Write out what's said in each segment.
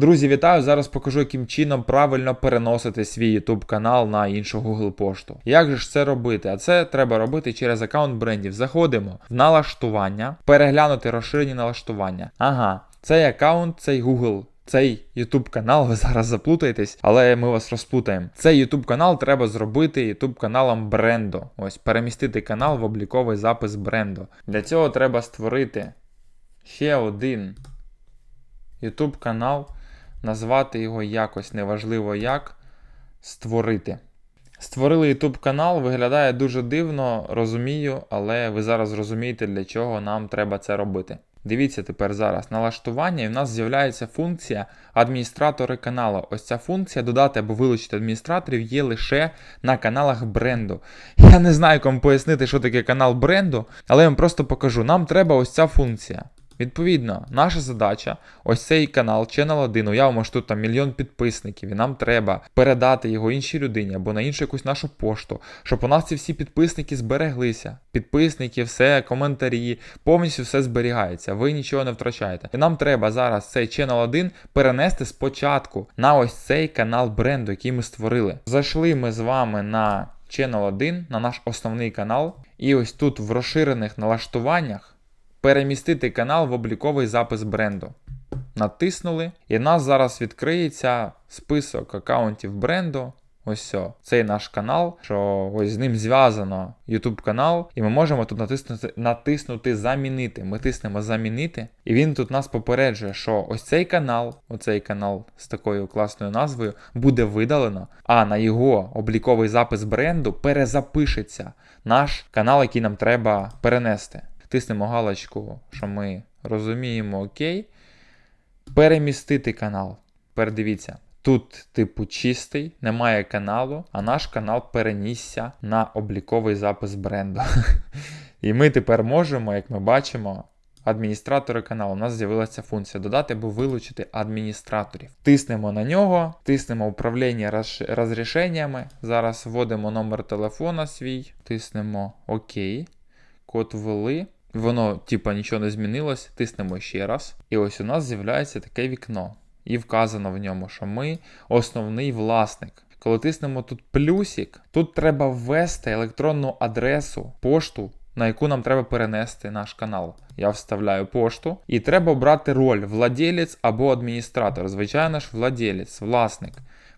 Друзі, вітаю! Зараз покажу, яким чином правильно переносити свій YouTube канал на іншу Google пошту. Як же ж це робити? А це треба робити через аккаунт брендів. Заходимо в налаштування, переглянути розширені налаштування. Ага, цей аккаунт, цей Google. Цей YouTube канал, ви зараз заплутаєтесь, але ми вас розплутаємо. Цей YouTube канал треба зробити YouTube каналом бренду. Ось перемістити канал в обліковий запис бренду. Для цього треба створити ще один YouTube канал, назвати його якось, неважливо як, створити. Створили YouTube канал, виглядає дуже дивно, розумію, але ви зараз зрозумієте, для чого нам треба це робити. Дивіться тепер зараз налаштування, і в нас з'являється функція адміністратори каналу. Ось ця функція додати або вилучити адміністраторів є лише на каналах бренду. Я не знаю, кому пояснити, що таке канал бренду, але я вам просто покажу. Нам треба ось ця функція. Відповідно, наша задача, ось цей канал, Channel 1, уявимо, що тут там мільйон підписників, і нам треба передати його іншій людині або на іншу якусь нашу пошту, щоб у нас ці всі підписники збереглися. Підписники, все, коментарі, повністю все зберігається, ви нічого не втрачаєте. І нам треба зараз цей Channel 1 перенести спочатку на ось цей канал бренду, який ми створили. Зайшли ми з вами на Channel 1, на наш основний канал, і ось тут в розширених налаштуваннях перемістити канал в обліковий запис бренду. Натиснули, і в нас зараз відкриється список аккаунтів бренду. Ось все. Цей наш канал, що ось з ним зв'язано YouTube канал, і ми можемо тут натиснути, натиснути Замінити. Ми тиснемо Замінити, і він тут нас попереджує, що ось цей канал, оцей канал з такою класною назвою, буде видалено, а на його обліковий запис бренду перезапишеться наш канал, який нам треба перенести тиснемо галочку, що ми розуміємо окей. Перемістити канал. Передивіться. Тут, типу, чистий, немає каналу, а наш канал перенісся на обліковий запис бренду. І ми тепер можемо, як ми бачимо, адміністратори каналу. У нас з'явилася функція додати або вилучити адміністраторів. Тиснемо на нього, тиснемо управління роз- розрішеннями. Зараз вводимо номер телефона свій, тиснемо ОК. Код ввели. Воно, типа, нічого не змінилось, тиснемо ще раз. І ось у нас з'являється таке вікно. І вказано в ньому, що ми основний власник. Коли тиснемо тут плюсик, тут треба ввести електронну адресу, пошту, на яку нам треба перенести наш канал. Я вставляю пошту. І треба обрати роль владелець або адміністратор. Звичайно ж, владелець, власник.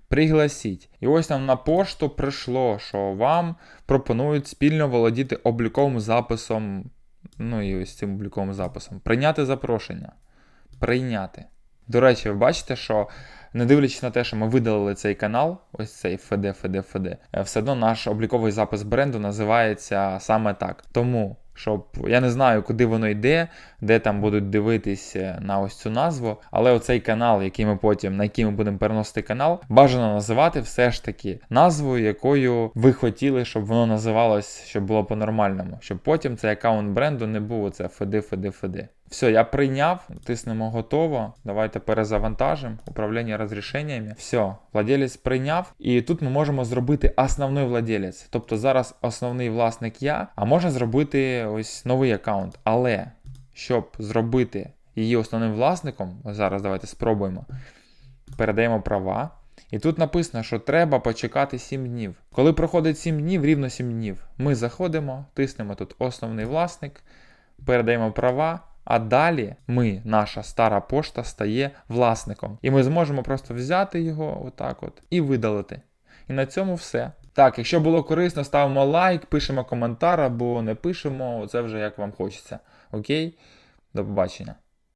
Пригласіть. І ось нам на пошту прийшло, що вам пропонують спільно володіти обліковим записом. Ну і ось цим обліковим записом. Прийняти запрошення. Прийняти. До речі, ви бачите, що не дивлячись на те, що ми видалили цей канал, ось цей ФД, ФД, FD, е, все одно наш обліковий запис бренду називається саме так. Тому, щоб я не знаю, куди воно йде, де там будуть дивитись е, на ось цю назву, але оцей канал, який ми потім, на який ми будемо переносити канал, бажано називати все ж таки назвою, якою ви хотіли, щоб воно називалось, щоб було по-нормальному, щоб потім цей аккаунт бренду не був оце FD, FD, FD. Все, я прийняв, тиснемо готово. Давайте перезавантажимо. Управління розрішеннями. Все, владелець прийняв. І тут ми можемо зробити основний владелець. Тобто зараз основний власник я, а можна зробити ось новий аккаунт. Але щоб зробити її основним власником, зараз давайте спробуємо. Передаємо права. І тут написано, що треба почекати 7 днів. Коли проходить 7 днів, рівно 7 днів, ми заходимо, тиснемо тут основний власник, передаємо права. А далі ми, наша стара пошта, стає власником. І ми зможемо просто взяти його отак от і видалити. І на цьому все. Так, якщо було корисно, ставимо лайк, пишемо коментар або не пишемо, це вже як вам хочеться. Окей? До побачення.